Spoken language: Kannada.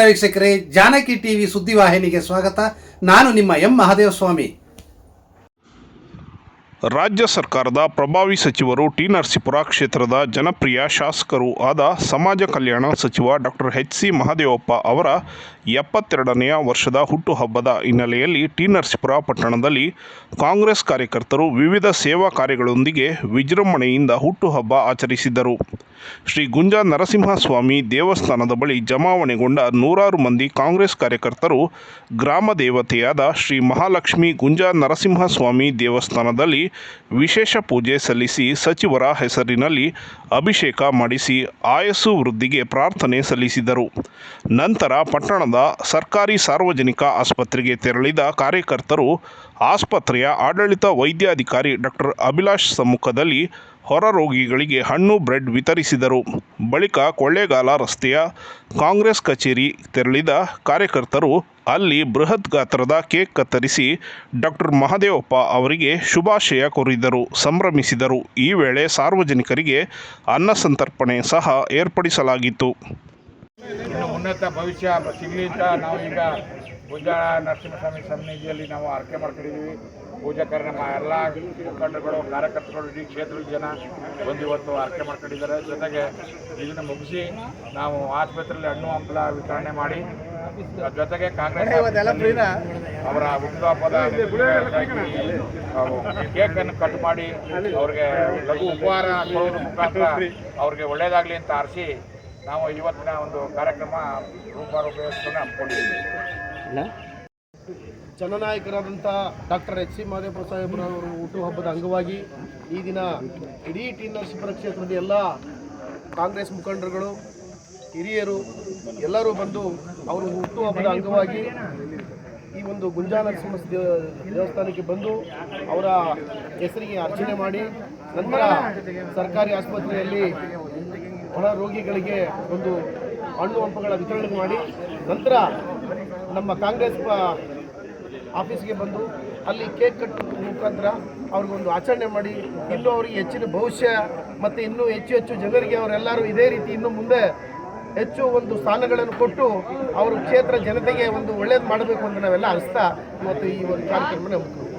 ವೀಕ್ಷಕರೇ, ಜಾನಕಿ ಟಿವಿ ಸುದ್ದಿವಾಹಿನಿಗೆ ಸ್ವಾಗತ. ನಾನು ನಿಮ್ಮ ಎಂ ಮಹಾದೇವಸ್ವಾಮಿ. ರಾಜ್ಯ ಸರ್ಕಾರದ ಪ್ರಭಾವಿ ಸಚಿವರು ಟಿ ನರಸೀಪುರ ಕ್ಷೇತ್ರದ ಜನಪ್ರಿಯ ಶಾಸಕರು ಆದ ಸಮಾಜ ಕಲ್ಯಾಣ ಸಚಿವ ಡಾಕ್ಟರ್ ಎಚ್ ಸಿ ಮಹದೇವಪ್ಪ ಅವರ ಎಪ್ಪತ್ತೆರಡನೆಯ ವರ್ಷದ ಹುಟ್ಟುಹಬ್ಬದ ಹಿನ್ನೆಲೆಯಲ್ಲಿ ಟಿ ನರಸೀಪುರ ಪಟ್ಟಣದಲ್ಲಿ ಕಾಂಗ್ರೆಸ್ ಕಾರ್ಯಕರ್ತರು ವಿವಿಧ ಸೇವಾ ಕಾರ್ಯಗಳೊಂದಿಗೆ ವಿಜೃಂಭಣೆಯಿಂದ ಹುಟ್ಟುಹಬ್ಬ ಆಚರಿಸಿದರು ಶ್ರೀ ಗುಂಜ ನರಸಿಂಹಸ್ವಾಮಿ ದೇವಸ್ಥಾನದ ಬಳಿ ಜಮಾವಣೆಗೊಂಡ ನೂರಾರು ಮಂದಿ ಕಾಂಗ್ರೆಸ್ ಕಾರ್ಯಕರ್ತರು ಗ್ರಾಮ ದೇವತೆಯಾದ ಶ್ರೀ ಮಹಾಲಕ್ಷ್ಮಿ ಗುಂಜ ನರಸಿಂಹಸ್ವಾಮಿ ದೇವಸ್ಥಾನದಲ್ಲಿ ವಿಶೇಷ ಪೂಜೆ ಸಲ್ಲಿಸಿ ಸಚಿವರ ಹೆಸರಿನಲ್ಲಿ ಅಭಿಷೇಕ ಮಾಡಿಸಿ ಆಯಸ್ಸು ವೃದ್ಧಿಗೆ ಪ್ರಾರ್ಥನೆ ಸಲ್ಲಿಸಿದರು. ನಂತರ ಪಟ್ಟಣದ ಸರ್ಕಾರಿ ಸಾರ್ವಜನಿಕ ಆಸ್ಪತ್ರೆಗೆ ತೆರಳಿದ ಕಾರ್ಯಕರ್ತರು ಆಸ್ಪತ್ರೆಯ ಆಡಳಿತ ವೈದ್ಯಾಧಿಕಾರಿ ಡಾಕ್ಟರ್ ಅಭಿಲಾಷ್ ಸಮ್ಮುಖದಲ್ಲಿ ಹೊರ ರೋಗಿಗಳಿಗೆ ಹಣ್ಣು, ಬ್ರೆಡ್ ವಿತರಿಸಿದರು. ಬಳಿಕ ಕೊಳ್ಳೇಗಾಲ ರಸ್ತೆಯ ಕಾಂಗ್ರೆಸ್ ಕಚೇರಿ ತೆರಳಿದ ಕಾರ್ಯಕರ್ತರು ಅಲ್ಲಿ ಬೃಹತ್ ಗಾತ್ರದ ಕೇಕ್ ಕತ್ತರಿಸಿ ಡಾಕ್ಟರ್ ಮಹದೇವಪ್ಪ ಅವರಿಗೆ ಶುಭಾಶಯ ಕೋರಿದರು, ಸಂಭ್ರಮಿಸಿದರು. ಈ ವೇಳೆ ಸಾರ್ವಜನಿಕರಿಗೆ ಅನ್ನ ಸಂತರ್ಪಣೆ ಸಹ ಏರ್ಪಡಿಸಲಾಗಿತ್ತು. ಭವಿಷ್ಯ ಪೂಜಾ ನರಸಿಂಹಸ್ವಾಮಿ ಸನ್ನಿಧಿಯಲ್ಲಿ ನಾವು ಆರಕೆ ಮಾಡ್ಕೊಂಡಿದ್ದೀವಿ. ಪೂಜಕರ ನಮ್ಮ ಎಲ್ಲ ಮುಖಂಡರುಗಳು ಕಾರ್ಯಕರ್ತರು ಇಡೀ ಕ್ಷೇತ್ರದ ಜನ ಬಂದು ಇವತ್ತು ಆರಕೆ ಮಾಡ್ಕೊಂಡಿದ್ದಾರೆ. ಜೊತೆಗೆ ಇದನ್ನು ಮುಗಿಸಿ ನಾವು ಆಸ್ಪತ್ರೆಯಲ್ಲಿ ಹಣ್ಣು ಹಂಪಲ ವಿತರಣೆ ಮಾಡಿ ಜೊತೆಗೆ ಕಾಂಗ್ರೆಸ್ ಅವರ ಹುಟ್ಟುಹಬ್ಬದ ಕೇಕ್ ಅನ್ನು ಕಟ್ ಮಾಡಿ ಅವ್ರಿಗೆ ಲಘು ಉಪಹಾರ ಕೊಡೋದ್ರ ಮುಖಾಂತರ ಅವ್ರಿಗೆ ಒಳ್ಳೇದಾಗಲಿ ಅಂತ ಆರಿಸಿ ನಾವು ಇವತ್ತಿನ ಒಂದು ಕಾರ್ಯಕ್ರಮ ರೂಪಾರೂಪ ಹಮ್ಮಿಕೊಂಡಿದ್ದೀವಿ. ಜನನಾಯಕರಾದಂಥ ಡಾಕ್ಟರ್ ಎಚ್ ಸಿ ಮಾದೇವಪ್ಪ ಸಾಹೇಬ್ರವರು ಹುಟ್ಟುಹಬ್ಬದ ಅಂಗವಾಗಿ ಈ ದಿನ ಇಡೀ ಟಿ ನರಸೀಪುರ ಕ್ಷೇತ್ರದ ಎಲ್ಲ ಕಾಂಗ್ರೆಸ್ ಮುಖಂಡರುಗಳು, ಹಿರಿಯರು ಎಲ್ಲರೂ ಬಂದು ಅವರು ಹುಟ್ಟುಹಬ್ಬದ ಅಂಗವಾಗಿ ಈ ಒಂದು ಗುಂಜಾ ನರಸಿಂಹ ದೇವಸ್ಥಾನಕ್ಕೆ ಬಂದು ಅವರ ಹೆಸರಿಗೆ ಅರ್ಚನೆ ಮಾಡಿ ನಂತರ ಸರ್ಕಾರಿ ಆಸ್ಪತ್ರೆಯಲ್ಲಿ ಒಳ ರೋಗಿಗಳಿಗೆ ಒಂದು ಹಣ್ಣು ಹಂಪಗಳ ವಿತರಣೆ ಮಾಡಿ ನಂತರ ನಮ್ಮ ಕಾಂಗ್ರೆಸ್ ಆಫೀಸ್ಗೆ ಬಂದು ಅಲ್ಲಿ ಕೇಕ್ ಕಟ್ ಮುಖಾಂತರ ಅವ್ರಿಗೊಂದು ಆಚರಣೆ ಮಾಡಿ, ಇನ್ನೂ ಅವರಿಗೆ ಹೆಚ್ಚಿನ ಭವಿಷ್ಯ ಮತ್ತು ಇನ್ನೂ ಹೆಚ್ಚು ಹೆಚ್ಚು ಜನರಿಗೆ ಅವರೆಲ್ಲರೂ ಇದೇ ರೀತಿ ಇನ್ನು ಮುಂದೆ ಹೆಚ್ಚು ಒಂದು ಸ್ಥಾನಗಳನ್ನು ಕೊಟ್ಟು ಅವರು ಕ್ಷೇತ್ರ ಜನತೆಗೆ ಒಂದು ಒಳ್ಳೇದು ಮಾಡಬೇಕು ಅಂತ ನಾವೆಲ್ಲ ಅರ್ಸ್ತಾ ಇವತ್ತು ಈ ಒಂದು ಕಾರ್ಯಕ್ರಮ ಮುಖ್ಯ